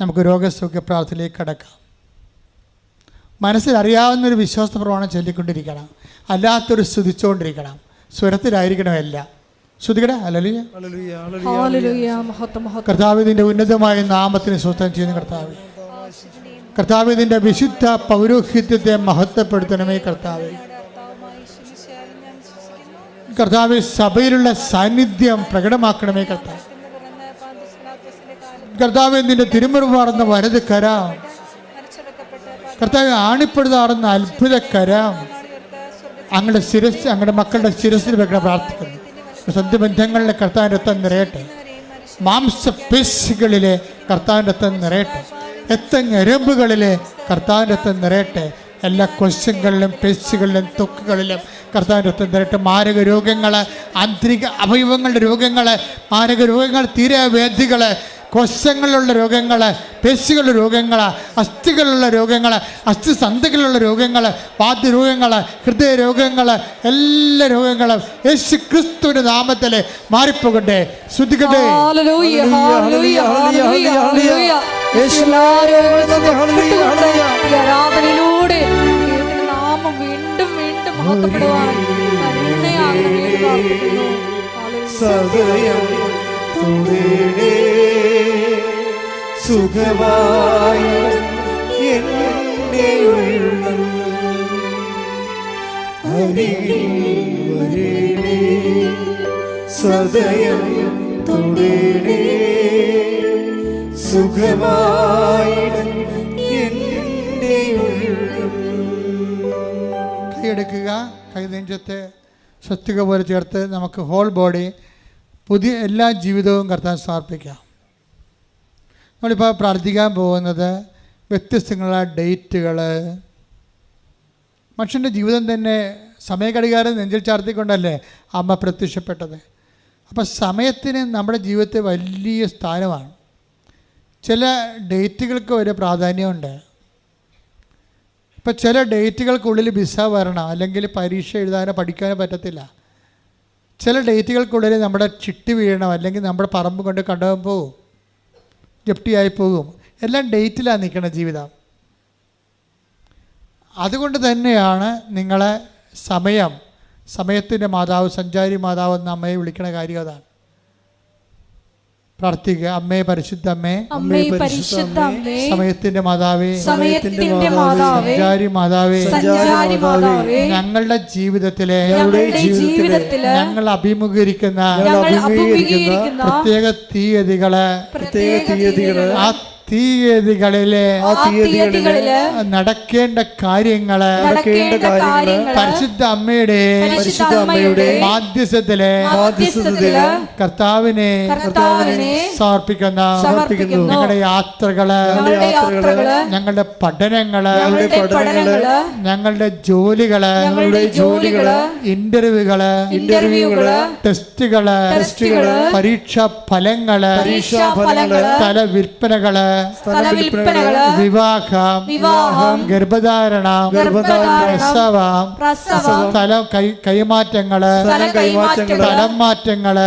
നമുക്ക് രോഗസൗഖ്യ പ്രാർത്ഥനയിലേക്ക് കടക്കാം. മനസ്സിൽ അറിയാവുന്നൊരു വിശ്വാസ പ്രമാണം ചൊല്ലിക്കൊണ്ടിരിക്കണം. അല്ലാത്തൊരു സ്തുതിച്ചുകൊണ്ടിരിക്കണം സ്വരത്തിലായിരിക്കണം എല്ലാം ശ്രുതികട അല്ലല്ലോ ഹല്ലേലൂയ, ഹല്ലേലൂയ. ഹല്ലേലൂയ മഹത്വം മഹത്വം. കർത്താവിന്റെ ഉന്നതമായ നാമത്തിന് സ്വസ്ഥം ചെയ്യുന്ന കർത്താവ്. കർത്താവിന്റെ വിശുദ്ധ പൗരോഹിത്യത്തെ മഹത്വപ്പെടുത്തണമേ കർത്താവ്. കർത്താവ് സഭയിലുള്ള സാന്നിധ്യം പ്രകടമാക്കണമേ കർത്താവ്. കർത്താവ് നിന്റെ തിരുമുറുമാറുന്ന വലത് കരാം. കർത്താവ് ആണിപ്പെടുതാറുന്ന കരാം. അങ്ങയുടെ ശിരസ് അങ്ങയുടെ മക്കളുടെ ശിരസിൽ വെക്കണം പ്രാർത്ഥിക്കുന്നു. സന്ധ്യബന്ധങ്ങളിലെ കർത്താവിന്റെ രക്തം നിറയട്ടെ. മാംസപേശികളിലെ കർത്താവിന്റെ രക്തം നിറയട്ടെ. എത്തഞ്ഞരമ്പുകളിലെ കർത്താവിന്റെ രക്തം നിറയട്ടെ. എല്ലാ കൊശങ്ങളിലും പേശികളിലും തൊക്കുകളിലും കർത്താവിന്റെ രക്തം നിറയട്ടെ. മാരക രോഗങ്ങൾ ആന്തരിക അവയവങ്ങളുടെ രോഗങ്ങൾ മാരക രോഗങ്ങൾ തീരവേദികൾ കോശങ്ങളിലുള്ള രോഗങ്ങൾ പേശികളുടെ രോഗങ്ങൾ അസ്ഥികളുള്ള രോഗങ്ങൾ അസ്ഥിസന്ധികളുള്ള രോഗങ്ങൾ വാദ്യരോഗങ്ങൾ ഹൃദയ രോഗങ്ങൾ എല്ലാ രോഗങ്ങളും യേശു ക്രിസ്തുവിന്റെ നാമത്തിൽ മാറിപ്പോകട്ടെ. ആരാധനയിലൂടെ നാമം വീണ്ടും വീണ്ടും മഹത്വപ്പെടുവാൻ. സദയം സുഖമായി സദയം തുടേ സുഖമായി എന്നെ ഉള്ളം കൈയെടുക്കുക കൈ പോലെ ചേർത്ത് നമുക്ക് ഹോൾ ബോഡി പുതിയ എല്ലാ ജീവിതവും കർത്താൻ സമർപ്പിക്കാം. നമ്മളിപ്പോൾ പ്രാർത്ഥിക്കാൻ പോകുന്നത് വ്യത്യസ്തങ്ങളായ ഡേറ്റുകൾ മനുഷ്യന്റെ ജീവിതം തന്നെ സമയഘടികാരം നെഞ്ചിൽ ചാർത്തിക്കൊണ്ടല്ലേ അമ്മ പ്രത്യക്ഷപ്പെട്ടത്? അപ്പോൾ സമയത്തിന് നമ്മുടെ ജീവിതത്തിൽ വലിയ സ്ഥാനമാണ്. ചില ഡേറ്റുകൾക്ക് ഒരു പ്രാധാന്യമുണ്ട്. ഇപ്പം ചില ഡേറ്റുകൾക്കുള്ളിൽ വിസ വരണം അല്ലെങ്കിൽ പരീക്ഷ എഴുതാനോ പഠിക്കാനോ പറ്റത്തില്ല. ചില ഡേറ്റുകൾക്കുള്ളിൽ നമ്മുടെ ചിട്ടി വീഴണം അല്ലെങ്കിൽ നമ്മുടെ പറമ്പ് കൊണ്ട് കണ്ടുപോകാൻ പോകും ജപ്തിയായി പോകും. എല്ലാം ഡേറ്റിലാണ് നിൽക്കുന്ന ജീവിതം. അതുകൊണ്ട് തന്നെയാണ് നിങ്ങളെ സമയം സമയത്തിന്റെ മാതാവ് സഞ്ചാരി മാതാവ് എന്ന അമ്മയെ വിളിക്കണ കാര്യം അതാണ്. പ്രാർത്ഥിക്കുക. അമ്മേ പരിശുദ്ധ അമ്മേ. അമ്മേ പരിശുദ്ധ അമ്മേ. സമയത്തിന്റെ മാതാവേ സമയത്തിന്റെ മാതാവേ സഞ്ചാരി മാതാവേ സഞ്ചാരി മാതാവേ ഞങ്ങളുടെ ജീവിതത്തിലെ ഞങ്ങളുടെ ജീവിതത്തിലെ ഞങ്ങൾ അഭിമുഖീകരിക്കുന്ന ഞങ്ങൾ അഭിമുഖീകരിക്കുന്ന പ്രത്യേക തീയതികൾ പ്രത്യേക തീയതികൾ ആ തീയതികളിലെ ആ തീയതികളിൽ നടക്കേണ്ട കാര്യങ്ങൾ നടക്കേണ്ട കാര്യങ്ങൾ പരിശുദ്ധ അമ്മയുടെ പരിശുദ്ധ അമ്മയുടെ മാധ്യസ്ഥത്തിലെ മാധ്യസ്ഥത്തിൽ കർത്താവിനെ കർത്താവിനെ സമർപ്പിക്കുന്ന സമർപ്പിക്കുന്നു. ഞങ്ങളുടെ യാത്രകൾ ഞങ്ങളുടെ യാത്രകൾ ഞങ്ങളുടെ പഠനങ്ങൾ ഞങ്ങളുടെ പഠനങ്ങൾ ഞങ്ങളുടെ ജോലികൾ ഞങ്ങളുടെ ജോലികൾ ഇന്റർവ്യൂകൾ ഇന്റർവ്യൂകൾ ടെസ്റ്റുകൾ ടെസ്റ്റുകൾ പരീക്ഷാ ഫലങ്ങൾ പരീക്ഷാ ഫലങ്ങൾ തല വിൽപ്പനകൾ വിവാഹം വിവാഹം ഗർഭധാരണം പ്രസവം സ്ഥലം കൈമാറ്റങ്ങൾ സ്ഥല മാറ്റങ്ങൾ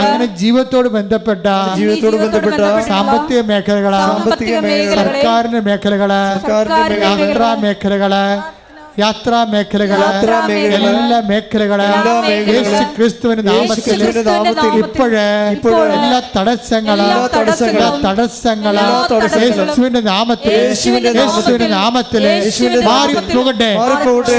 അങ്ങനെ ജീവിതത്തോട് ബന്ധപ്പെട്ട ജീവിതത്തോട് ബന്ധപ്പെട്ട സാമ്പത്തിക മേഖലകൾ സാമ്പത്തിക സർക്കാരിന്റെ മേഖലകൾ യാത്രാ മേഖലകൾ യാത്രാ മേഖലകൾ എല്ലാ മേഖലകൾ എല്ലാ യേശു ക്രിസ്തുവിന്റെ നാമത്തിൽ ഇപ്പോഴേ ഇപ്പോഴ് എല്ലാ തടസ്സങ്ങൾ എല്ലാ തടസ്സങ്ങളും എല്ലാ തടസ്സങ്ങൾ തടസ്സങ്ങളും യേശുവിന്റെ നാമത്തിൽ യേശുവിന്റെ നാമത്തിൽ മാറി പോകട്ടെ.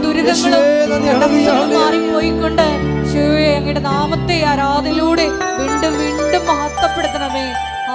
ദുരിതങ്ങളും. മാറിപ്പോയിക്കൊണ്ട് യേശുവേ, അങ്ങയുടെ നാമത്തെ ആരാധനയിലൂടെ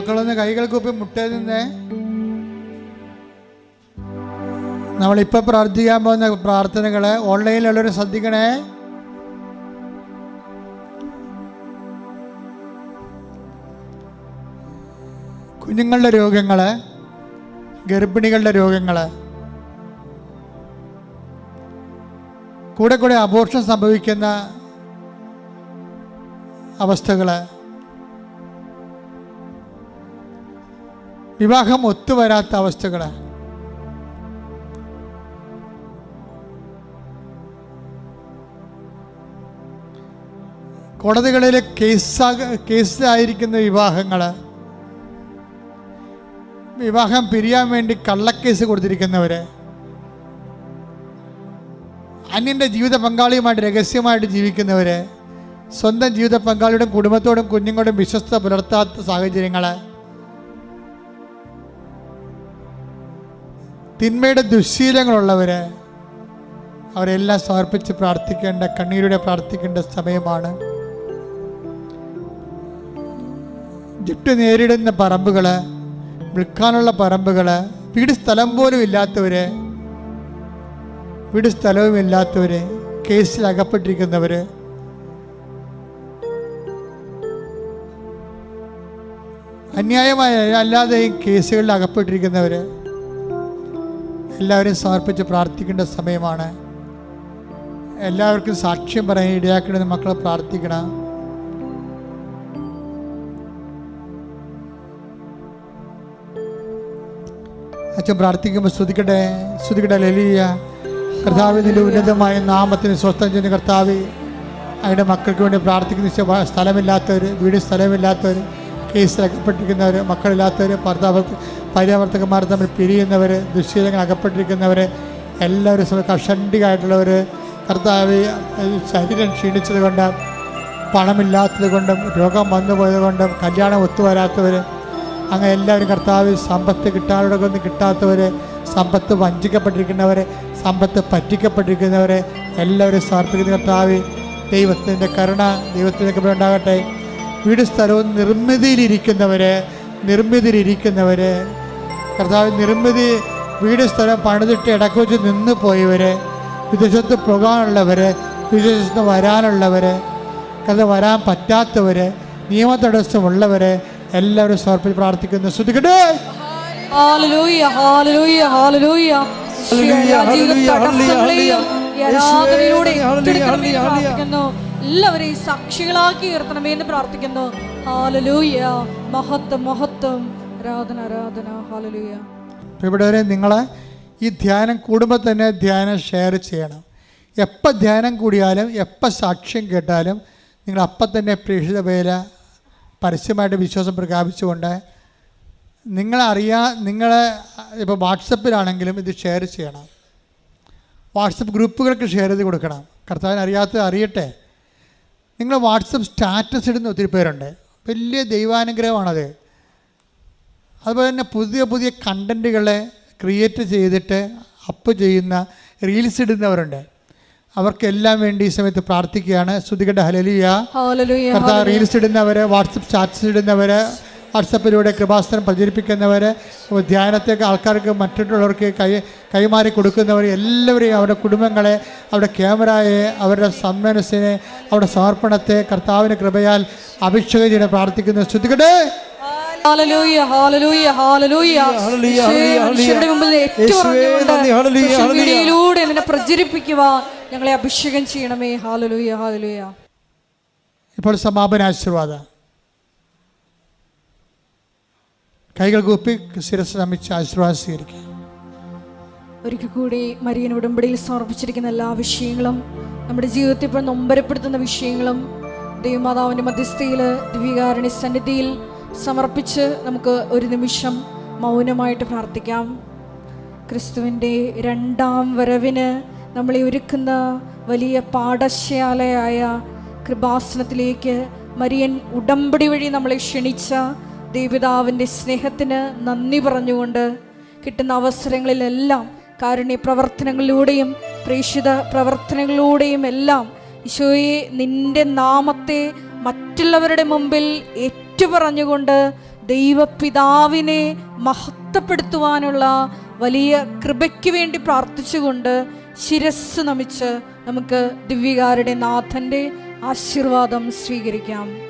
മക്കളൊന്ന് കൈകൾ കൂപ്പി മുട്ടേ നിന്നേ. നമ്മളിപ്പോൾ പ്രാർത്ഥിക്കാൻ പോകുന്ന പ്രാർത്ഥനകൾ ഓൺലൈനിലുള്ളവർ ശ്രദ്ധിക്കണേ. കുഞ്ഞുങ്ങളുടെ രോഗങ്ങൾ ഗർഭിണികളുടെ രോഗങ്ങൾ കൂടെ കൂടെ അബോർഷൻ സംഭവിക്കുന്ന അവസ്ഥകൾ വിവാഹം ഒത്തുവരാത്ത അവസ്ഥകൾ കോടതികളിലെ കേസ് കേസിലായിരിക്കുന്ന വിവാഹങ്ങൾ വിവാഹം പിരിയാൻ വേണ്ടി കള്ളക്കേസ് കൊടുത്തിരിക്കുന്നവർ അന്യന്റെ ജീവിത പങ്കാളിയുമായിട്ട് രഹസ്യമായിട്ട് ജീവിക്കുന്നവർ സ്വന്തം ജീവിത പങ്കാളിയോടും കുടുംബത്തോടും കുഞ്ഞുങ്ങളോടും വിശ്വസ്ത പുലർത്താത്ത സാഹചര്യങ്ങൾ തിന്മയുടെ ദുശ്ശീലങ്ങളുള്ളവർ അവരെല്ലാം സമർപ്പിച്ച് പ്രാർത്ഥിക്കേണ്ട കണ്ണീരുടെ പ്രാർത്ഥിക്കേണ്ട സമയമാണ്. ജുട്ട് നേരിടുന്ന പറമ്പുകൾ വിൽക്കാനുള്ള പറമ്പുകൾ വീട് സ്ഥലം പോലും ഇല്ലാത്തവർ വീട് സ്ഥലവും ഇല്ലാത്തവർ കേസിൽ അകപ്പെട്ടിരിക്കുന്നവർ അന്യായമായ അല്ലാതെ കേസുകളിൽ അകപ്പെട്ടിരിക്കുന്നവർ എല്ലാവരും സമർപ്പിച്ച് പ്രാർത്ഥിക്കേണ്ട സമയമാണ്. എല്ലാവർക്കും സാക്ഷ്യം പറയാൻ ഇടയാക്കണമെന്ന് മക്കളെ പ്രാർത്ഥിക്കണം. അച്ഛൻ പ്രാർത്ഥിക്കുമ്പോൾ സ്തുതിക്കട്ടെ സ്തുതിക്കട്ടെ ലലിയ കർത്താവിന്റെ ഉന്നതമായ നാമത്തിന് സ്വസ്ഥം ചെയ്യുന്ന കർത്താവ് അതിന്റെ മക്കൾക്ക് വേണ്ടി പ്രാർത്ഥിക്കുന്ന സ്ഥലമില്ലാത്തവർ വീട് സ്ഥലമില്ലാത്തവർ കേസിൽ അകപ്പെട്ടിരിക്കുന്നവർ മക്കളില്ലാത്തവർ ഭർത്താവ് പര്യാവർത്തകന്മാർ തമ്മിൽ പിരിയുന്നവർ ദുശ്ശീലങ്ങൾ അകപ്പെട്ടിരിക്കുന്നവർ എല്ലാവരും സ്വയം കഷണ്ടികായിട്ടുള്ളവർ കർത്താവ് ശരീരം ക്ഷീണിച്ചത് കൊണ്ട് പണമില്ലാത്തത് കൊണ്ടും രോഗം വന്നു പോയത് കൊണ്ടും കല്യാണം ഒത്തുവരാത്തവർ അങ്ങനെ എല്ലാവരും കർത്താവ് സമ്പത്ത് കിട്ടാനൊന്നും കിട്ടാത്തവർ സമ്പത്ത് വഞ്ചിക്കപ്പെട്ടിരിക്കുന്നവർ സമ്പത്ത് പറ്റിക്കപ്പെട്ടിരിക്കുന്നവരെ എല്ലാവരും സമർപ്പിക്കുന്ന കർത്താവ് ദൈവത്തിന്റെ കരുണ ദൈവത്തിന്റെ കൃപ ഉണ്ടാകട്ടെ. വീട് സ്ഥലവും നിർമ്മിതിയിലിരിക്കുന്നവർ നിർമ്മിതിയിലിരിക്കുന്നവർ കർത്താവ് നിർമ്മിതി വീട് സ്ഥലം പണിതിട്ട് ഇടയ്ക്ക് വെച്ച് നിന്ന് പോയവരെ വിദേശത്ത് പോകാനുള്ളവർ വിദേശത്ത് വരാനുള്ളവർ കഥ വരാൻ പറ്റാത്തവർ നിയമ തടസ്സമുള്ളവരെ എല്ലാവരും സമർപ്പിച്ച് പ്രാർത്ഥിക്കുന്നു. ശ്രദ്ധിക്കട്ടെ? പ്രാർത്ഥിക്കുന്നു. എല്ലാവരെയും സാക്ഷികളാക്കി ഉയർത്തണമേ എന്ന് പ്രാർത്ഥിക്കുന്നു. ഹാലലൂയ മഹത്വം മഹത്വം ആരാധന ആരാധന. ഹാലലൂയ അപ്പോൾ ഇവിടെ വരെ നിങ്ങൾ ഈ ധ്യാനം കൂടുമ്പോൾ തന്നെ ധ്യാനം ഷെയർ ചെയ്യണം. എപ്പോൾ ധ്യാനം കൂടിയാലും എപ്പോൾ സാക്ഷ്യം കേട്ടാലും നിങ്ങൾ അപ്പം തന്നെ പ്രേക്ഷിത പേര് പരസ്യമായിട്ട് വിശ്വാസം പ്രഖ്യാപിച്ചുകൊണ്ട് നിങ്ങളറിയാ നിങ്ങൾ ഇപ്പോൾ വാട്സപ്പിലാണെങ്കിലും ഇത് ഷെയർ ചെയ്യണം. വാട്സപ്പ് ഗ്രൂപ്പുകൾക്ക് ഷെയർ ചെയ്ത് കൊടുക്കണം. കർത്താവിന് അറിയാത്തത് അറിയട്ടെ. നിങ്ങൾ വാട്സപ്പ് സ്റ്റാറ്റസ് ഇടുന്ന ഒത്തിരി പേരുണ്ട്. വലിയ ദൈവാനുഗ്രഹമാണത്. അതുപോലെ തന്നെ പുതിയ പുതിയ കണ്ടന്റുകളെ ക്രിയേറ്റ് ചെയ്തിട്ട് അപ്പ് ചെയ്യുന്ന റീൽസ് ഇടുന്നവരുണ്ട്. അവർക്കെല്ലാം വേണ്ടി ഈ സമയത്ത് പ്രാർത്ഥിക്കുകയാണ്. ശ്രുതികയുടെ ഹലലിയ കർത്താവ് റീൽസ് ഇടുന്നവർ വാട്സപ്പ് സ്റ്റാറ്റസ് ഇടുന്നവർ വാട്സപ്പിലൂടെ കൃപാസ്ത്രം പ്രചരിപ്പിക്കുന്നവർ ധ്യാനത്തേക്ക് ആൾക്കാർക്ക് മറ്റുള്ളവർക്ക് കൈ കൈമാറി കൊടുക്കുന്നവർ എല്ലാവരെയും അവരുടെ കുടുംബങ്ങളെ അവരുടെ ക്യാമറയെ അവരുടെ സന്മനസ്സിനെ അവരുടെ സമർപ്പണത്തെ കർത്താവിന്റെ കൃപയാൽ അഭിഷേകം ചെയ്ത് പ്രാർത്ഥിക്കുന്നു. ശ്രദ്ധിക്കട്ടെ പ്രചരിപ്പിക്കുവാൻ ഞങ്ങളെ അഭിഷേകം ചെയ്യണമേ. ഹാലലൂയ ഹാലലൂയ ഇപ്പോൾ സമാപന ആശീർവാദം. കൈകൾ കൂപ്പി ശിരസ് നമിച്ച് ആശീർവാദം സ്വീകരിക്കുക ഒരിക്കൽ കൂടി മരിയൻ ഉടമ്പടിയിൽ സമർപ്പിച്ചിരിക്കുന്ന എല്ലാ വിഷയങ്ങളും നമ്മുടെ ജീവിതത്തിൽ ഇപ്പോൾ നൊമ്പരപ്പെടുത്തുന്ന വിഷയങ്ങളും ദൈവമാതാവിന്റെ മധ്യസ്ഥയിൽ ദിവ്യകാരണി സന്നിധിയിൽ സമർപ്പിച്ച് നമുക്ക് ഒരു നിമിഷം മൗനമായിട്ട് പ്രാർത്ഥിക്കാം. ക്രിസ്തുവിന്റെ രണ്ടാം വരവിന് നമ്മളെ ഒരുക്കുന്ന വലിയ പാഠശാലയായ കൃപാസനത്തിലേക്ക് മരിയൻ ഉടമ്പടി വഴി നമ്മളെ ക്ഷണിച്ച ദൈവപിതാവിന്റെ സ്നേഹത്തിന് നന്ദി പറഞ്ഞുകൊണ്ട് കിട്ടുന്ന അവസരങ്ങളിലെല്ലാം കാരുണ്യ പ്രവർത്തനങ്ങളിലൂടെയും പ്രേക്ഷിത പ്രവർത്തനങ്ങളിലൂടെയും എല്ലാം ഈശോയെ നിന്റെ നാമത്തെ മറ്റുള്ളവരുടെ മുമ്പിൽ ഏറ്റുപറഞ്ഞുകൊണ്ട് ദൈവപിതാവിനെ മഹത്വപ്പെടുത്തുവാനുള്ള വലിയ കൃപയ്ക്ക് വേണ്ടി പ്രാർത്ഥിച്ചുകൊണ്ട് ശിരസ് നമിച്ച് നമുക്ക് ദിവ്യകാരുടെ നാഥന്റെ ആശീർവാദം സ്വീകരിക്കാം.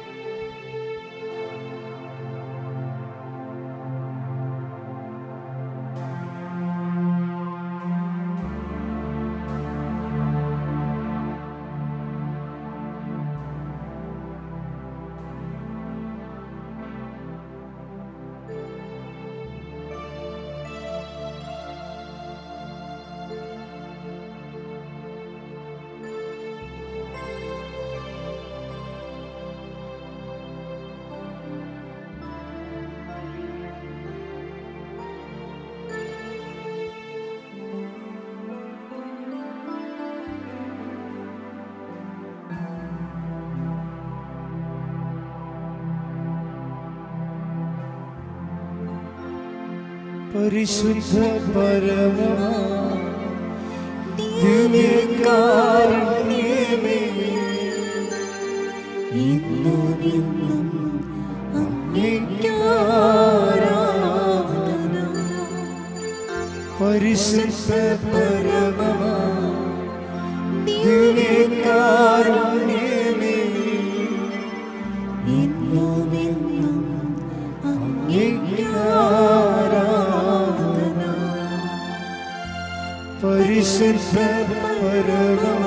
പരിശുദ്ധ പരമ ദിവ്യകാരുണ്യമേ ഇന്നും ഇന്നും അങ്ങേക്കാരാധന. പരിശുദ്ധ പരമ ദിവ്യകാരുണ്യമേ ഇന്നും ഇന്നും അങ്ങേക്കാരാധന. പരിശുദ്ധ പരമ